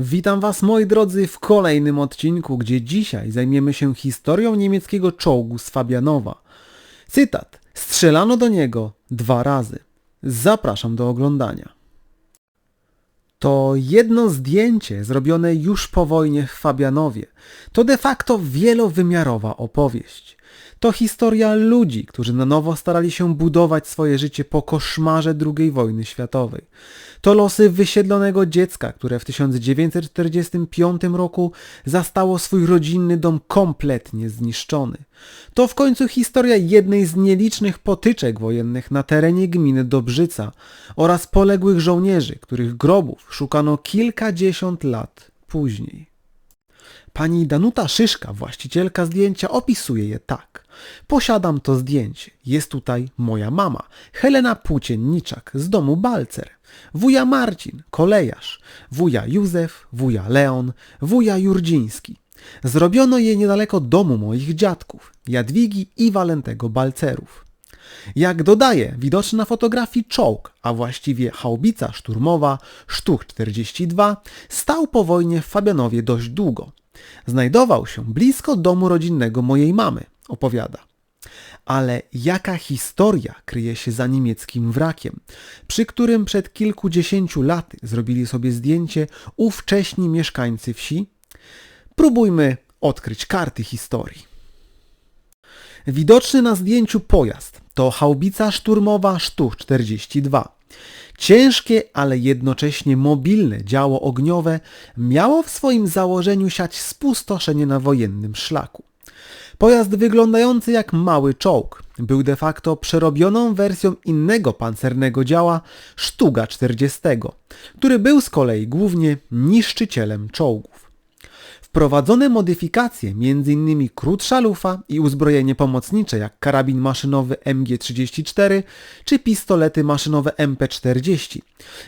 Witam Was moi drodzy w kolejnym odcinku, gdzie dzisiaj zajmiemy się historią niemieckiego czołgu z Fabianowa. Cytat. Strzelano do niego dwa razy. Zapraszam do oglądania. To jedno zdjęcie zrobione już po wojnie w Fabianowie. To de facto wielowymiarowa opowieść. To historia ludzi, którzy na nowo starali się budować swoje życie po koszmarze II wojny światowej. To losy wysiedlonego dziecka, które w 1945 roku zastało swój rodzinny dom kompletnie zniszczony. To w końcu historia jednej z nielicznych potyczek wojennych na terenie gminy Dobrzyca oraz poległych żołnierzy, których grobów szukano kilkadziesiąt lat później. Pani Danuta Szyszka, właścicielka zdjęcia, opisuje je tak. Posiadam to zdjęcie. Jest tutaj moja mama, Helena Płócienniczak z domu Balcer, wuja Marcin, kolejarz, wuja Józef, wuja Leon, wuja Jurdziński. Zrobiono je niedaleko domu moich dziadków, Jadwigi i Walentego Balcerów. Jak dodaje, widoczny na fotografii czołg, a właściwie haubica szturmowa Sztuch 42, stał po wojnie w Fabianowie dość długo. Znajdował się blisko domu rodzinnego mojej mamy, opowiada. Ale jaka historia kryje się za niemieckim wrakiem, przy którym przed kilkudziesięciu laty zrobili sobie zdjęcie ówcześni mieszkańcy wsi? Próbujmy odkryć karty historii. Widoczny na zdjęciu pojazd to haubica szturmowa Sztuch 42. Ciężkie, ale jednocześnie mobilne działo ogniowe miało w swoim założeniu siać spustoszenie na wojennym szlaku. Pojazd wyglądający jak mały czołg był de facto przerobioną wersją innego pancernego działa Sztuga 40, który był z kolei głównie niszczycielem czołgów. Wprowadzone modyfikacje, m.in. krótsza lufa i uzbrojenie pomocnicze jak karabin maszynowy MG34 czy pistolety maszynowe MP40,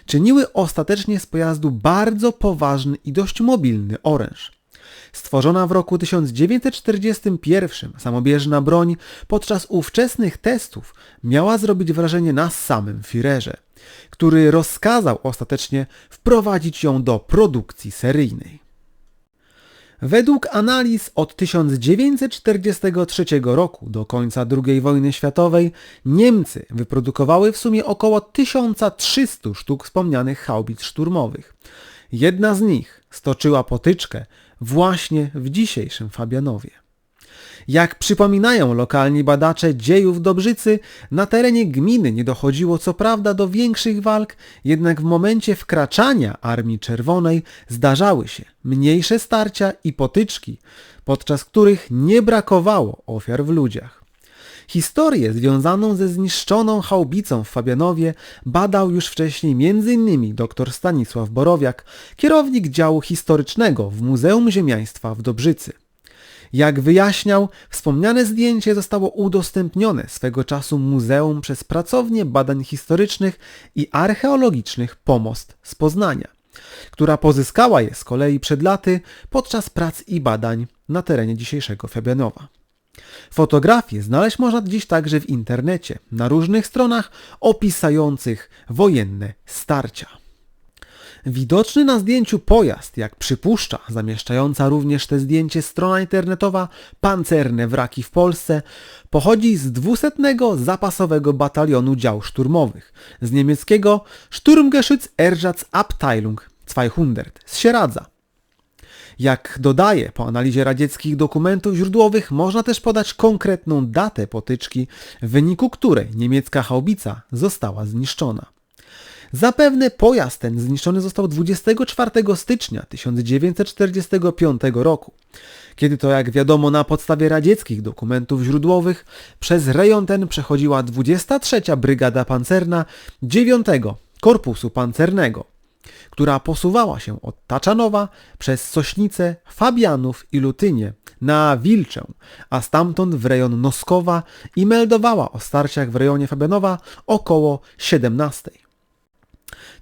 czyniły ostatecznie z pojazdu bardzo poważny i dość mobilny oręż. Stworzona w roku 1941 samobieżna broń podczas ówczesnych testów miała zrobić wrażenie na samym Führerze, który rozkazał ostatecznie wprowadzić ją do produkcji seryjnej. Według analiz od 1943 roku do końca II wojny światowej Niemcy wyprodukowały w sumie około 1300 sztuk wspomnianych haubic szturmowych. Jedna z nich stoczyła potyczkę właśnie w dzisiejszym Fabianowie. Jak przypominają lokalni badacze dziejów Dobrzycy, na terenie gminy nie dochodziło co prawda do większych walk, jednak w momencie wkraczania Armii Czerwonej zdarzały się mniejsze starcia i potyczki, podczas których nie brakowało ofiar w ludziach. Historię związaną ze zniszczoną chaubicą w Fabianowie badał już wcześniej m.in. dr Stanisław Borowiak, kierownik działu historycznego w Muzeum Ziemiaństwa w Dobrzycy. Jak wyjaśniał, wspomniane zdjęcie zostało udostępnione swego czasu muzeum przez pracownię badań historycznych i archeologicznych Pomost z Poznania, która pozyskała je z kolei przed laty podczas prac i badań na terenie dzisiejszego Fabianowa. Fotografie znaleźć można dziś także w internecie, na różnych stronach opisujących wojenne starcia. Widoczny na zdjęciu pojazd, jak przypuszcza zamieszczająca również te zdjęcie strona internetowa Pancerne Wraki w Polsce, pochodzi z 200 zapasowego batalionu dział szturmowych, z niemieckiego Sturmgeschütz Abteilung 200 z Sieradza. Jak dodaje, po analizie radzieckich dokumentów źródłowych można też podać konkretną datę potyczki, w wyniku której niemiecka haubica została zniszczona. Zapewne pojazd ten zniszczony został 24 stycznia 1945 roku, kiedy to jak wiadomo na podstawie radzieckich dokumentów źródłowych przez rejon ten przechodziła 23 Brygada Pancerna 9 Korpusu Pancernego, która posuwała się od Taczanowa przez Sośnice, Fabianów i Lutynie na Wilczę, a stamtąd w rejon Noskowa i meldowała o starciach w rejonie Fabianowa około 17.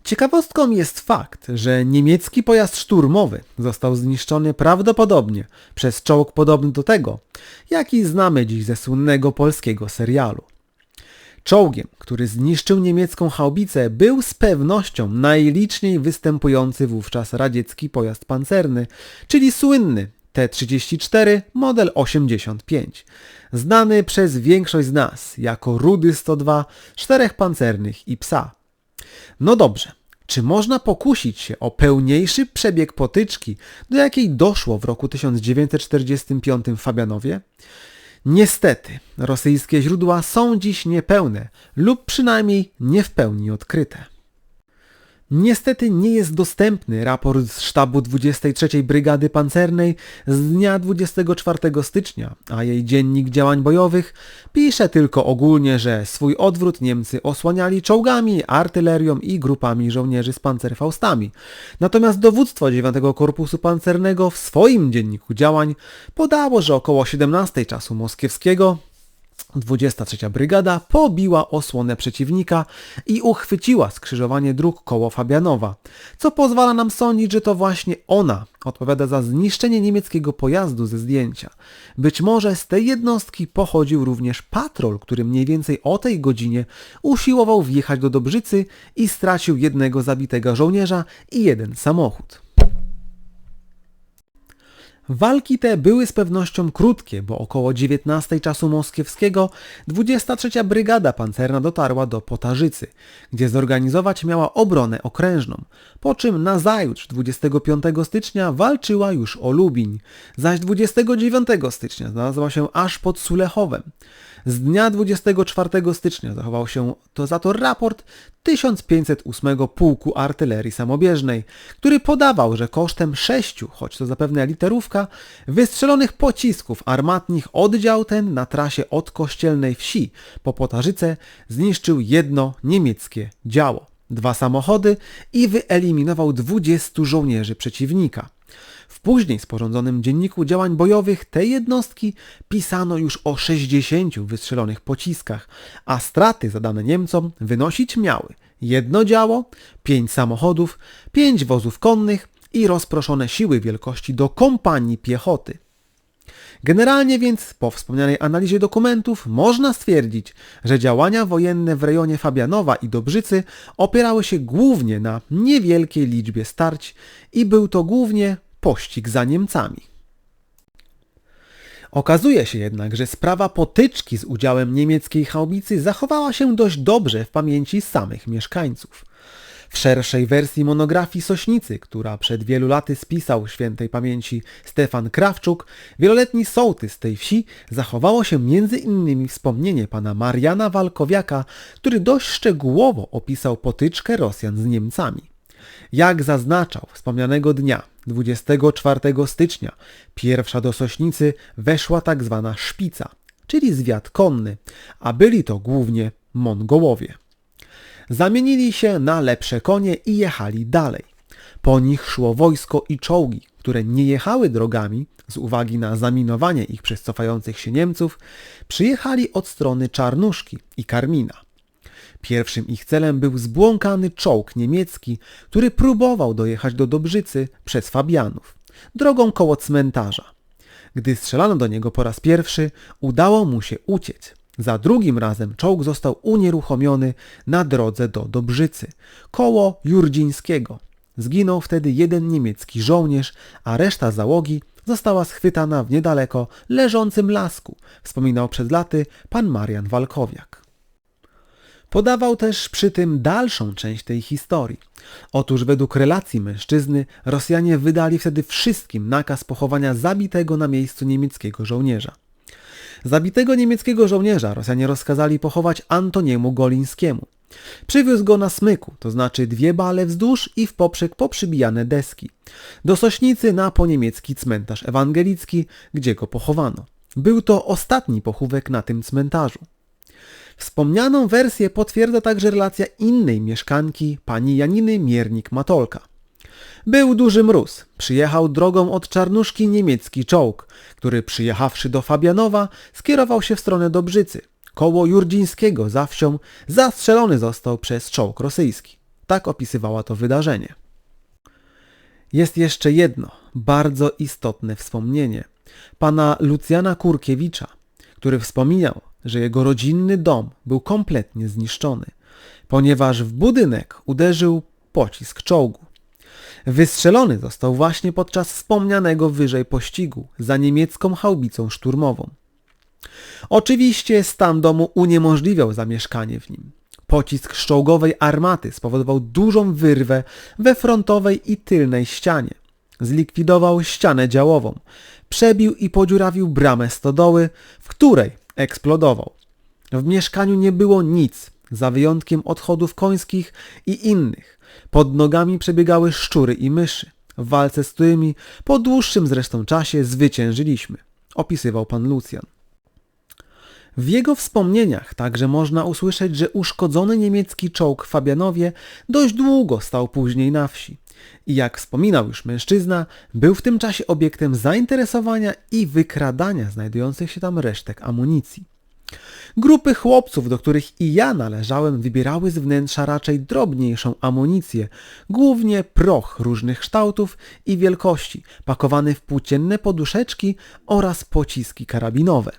Ciekawostką jest fakt, że niemiecki pojazd szturmowy został zniszczony prawdopodobnie przez czołg podobny do tego, jaki znamy dziś ze słynnego polskiego serialu. Czołgiem, który zniszczył niemiecką haubicę, był z pewnością najliczniej występujący wówczas radziecki pojazd pancerny, czyli słynny T-34 model 85, znany przez większość z nas jako Rudy 102, czterech pancernych i psa. No dobrze, czy można pokusić się o pełniejszy przebieg potyczki, do jakiej doszło w roku 1945 w Fabianowie? Niestety, rosyjskie źródła są dziś niepełne lub przynajmniej nie w pełni odkryte. Niestety nie jest dostępny raport z sztabu 23 Brygady Pancernej z dnia 24 stycznia, a jej dziennik działań bojowych pisze tylko ogólnie, że swój odwrót Niemcy osłaniali czołgami, artylerią i grupami żołnierzy z pancerfaustami. Natomiast dowództwo 9 Korpusu Pancernego w swoim dzienniku działań podało, że około 17 czasu moskiewskiego 23 Brygada pobiła osłonę przeciwnika i uchwyciła skrzyżowanie dróg koło Fabianowa, co pozwala nam sądzić, że to właśnie ona odpowiada za zniszczenie niemieckiego pojazdu ze zdjęcia. Być może z tej jednostki pochodził również patrol, który mniej więcej o tej godzinie usiłował wjechać do Dobrzycy i stracił jednego zabitego żołnierza i jeden samochód. Walki te były z pewnością krótkie, bo około 19 czasu moskiewskiego 23 Brygada Pancerna dotarła do Potarzycy, gdzie zorganizować miała obronę okrężną, po czym nazajutrz 25 stycznia walczyła już o Lubiń, zaś 29 stycznia znalazła się aż pod Sulechowem. Z dnia 24 stycznia zachował się to za to raport 1508 Pułku Artylerii Samobieżnej, który podawał, że kosztem sześciu, choć to zapewne literówka, wystrzelonych pocisków armatnich oddział ten na trasie od Kościelnej Wsi po Potarzyce zniszczył jedno niemieckie działo, dwa samochody i wyeliminował 20 żołnierzy przeciwnika. W później sporządzonym dzienniku działań bojowych tej jednostki pisano już o 60 wystrzelonych pociskach, a straty zadane Niemcom wynosić miały jedno działo, pięć samochodów, pięć wozów konnych i rozproszone siły wielkości do kompanii piechoty. Generalnie więc po wspomnianej analizie dokumentów można stwierdzić, że działania wojenne w rejonie Fabianowa i Dobrzycy opierały się głównie na niewielkiej liczbie starć i był to głównie pościg za Niemcami. Okazuje się jednak, że sprawa potyczki z udziałem niemieckiej haubicy zachowała się dość dobrze w pamięci samych mieszkańców. W szerszej wersji monografii Sośnicy, która przed wielu laty spisał świętej pamięci Stefan Krawczuk, wieloletni sołtys tej wsi, zachowało się innymi wspomnienie pana Mariana Walkowiaka, który dość szczegółowo opisał potyczkę Rosjan z Niemcami. Jak zaznaczał, wspomnianego dnia, 24 stycznia, pierwsza do Sośnicy weszła tak zwana szpica, czyli zwiat konny, a byli to głównie Mongołowie. Zamienili się na lepsze konie i jechali dalej. Po nich szło wojsko i czołgi, które nie jechały drogami z uwagi na zaminowanie ich przez cofających się Niemców, przyjechali od strony Czarnuszki i Karmina. Pierwszym ich celem był zbłąkany czołg niemiecki, który próbował dojechać do Dobrzycy przez Fabianów, drogą koło cmentarza. Gdy strzelano do niego po raz pierwszy, udało mu się uciec. Za drugim razem czołg został unieruchomiony na drodze do Dobrzycy, koło Jurdzińskiego. Zginął wtedy jeden niemiecki żołnierz, a reszta załogi została schwytana w niedaleko leżącym lasku, wspominał przed laty pan Marian Walkowiak. Podawał też przy tym dalszą część tej historii. Otóż według relacji mężczyzny Rosjanie wydali wtedy wszystkim nakaz pochowania zabitego na miejscu niemieckiego żołnierza. Zabitego niemieckiego żołnierza Rosjanie rozkazali pochować Antoniemu Golińskiemu. Przywiózł go na smyku, to znaczy dwie bale wzdłuż i w poprzek poprzybijane deski. Do Sośnicy na poniemiecki cmentarz ewangelicki, gdzie go pochowano. Był to ostatni pochówek na tym cmentarzu. Wspomnianą wersję potwierdza także relacja innej mieszkanki, pani Janiny Miernik-Matolka. Był duży mróz. Przyjechał drogą od Czarnuszki niemiecki czołg, który przyjechawszy do Fabianowa skierował się w stronę Dobrzycy. Koło Jurdzińskiego za wsią zastrzelony został przez czołg rosyjski. Tak opisywała to wydarzenie. Jest jeszcze jedno, bardzo istotne wspomnienie. Pana Lucjana Kurkiewicza, który wspominał, że jego rodzinny dom był kompletnie zniszczony, ponieważ w budynek uderzył pocisk czołgu. Wystrzelony został właśnie podczas wspomnianego wyżej pościgu za niemiecką haubicą szturmową. Oczywiście stan domu uniemożliwiał zamieszkanie w nim. Pocisk czołgowej armaty spowodował dużą wyrwę we frontowej i tylnej ścianie. Zlikwidował ścianę działową, przebił i podziurawił bramę stodoły, w której eksplodował. W mieszkaniu nie było nic, za wyjątkiem odchodów końskich i innych. Pod nogami przebiegały szczury i myszy, w walce z którymi po dłuższym zresztą czasie zwyciężyliśmy, opisywał pan Lucjan. W jego wspomnieniach także można usłyszeć, że uszkodzony niemiecki czołg Fabianowie dość długo stał później na wsi. I jak wspominał już mężczyzna, był w tym czasie obiektem zainteresowania i wykradania znajdujących się tam resztek amunicji. Grupy chłopców, do których i ja należałem, wybierały z wnętrza raczej drobniejszą amunicję, głównie proch różnych kształtów i wielkości, pakowany w płócienne poduszeczki oraz pociski karabinowe.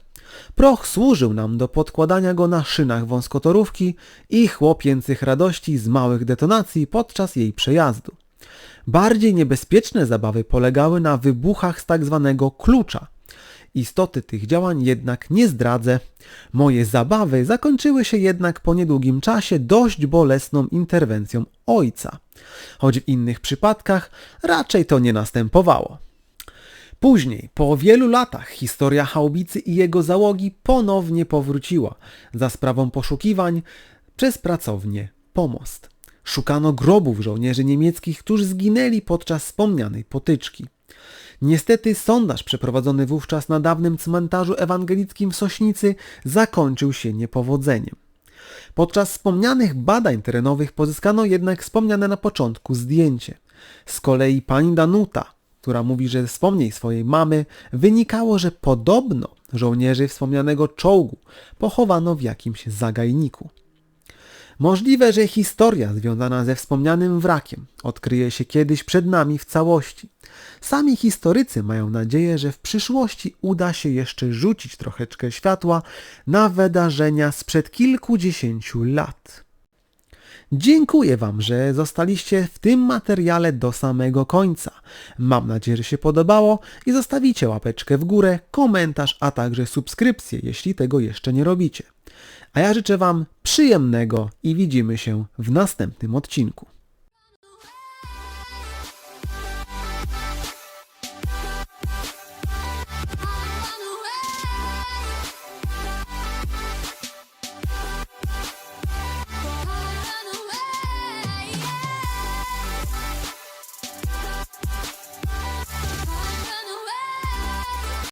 Proch służył nam do podkładania go na szynach wąskotorówki i chłopięcych radości z małych detonacji podczas jej przejazdu. Bardziej niebezpieczne zabawy polegały na wybuchach z tak zwanego klucza. Istoty tych działań jednak nie zdradzę. Moje zabawy zakończyły się jednak po niedługim czasie dość bolesną interwencją ojca, choć w innych przypadkach raczej to nie następowało. Później, po wielu latach, historia haubicy i jego załogi ponownie powróciła za sprawą poszukiwań przez pracownię Pomost. Szukano grobów żołnierzy niemieckich, którzy zginęli podczas wspomnianej potyczki. Niestety sondaż przeprowadzony wówczas na dawnym cmentarzu ewangelickim w Sośnicy zakończył się niepowodzeniem. Podczas wspomnianych badań terenowych pozyskano jednak wspomniane na początku zdjęcie. Z kolei pani Danuta, która mówi, że wspomnień swojej mamy wynikało, że podobno żołnierzy wspomnianego czołgu pochowano w jakimś zagajniku. Możliwe, że historia związana ze wspomnianym wrakiem odkryje się kiedyś przed nami w całości. Sami historycy mają nadzieję, że w przyszłości uda się jeszcze rzucić troszeczkę światła na wydarzenia sprzed kilkudziesięciu lat. Dziękuję Wam, że zostaliście w tym materiale do samego końca. Mam nadzieję, że się podobało i zostawicie łapeczkę w górę, komentarz, a także subskrypcję, jeśli tego jeszcze nie robicie. A ja życzę Wam przyjemnego i widzimy się w następnym odcinku.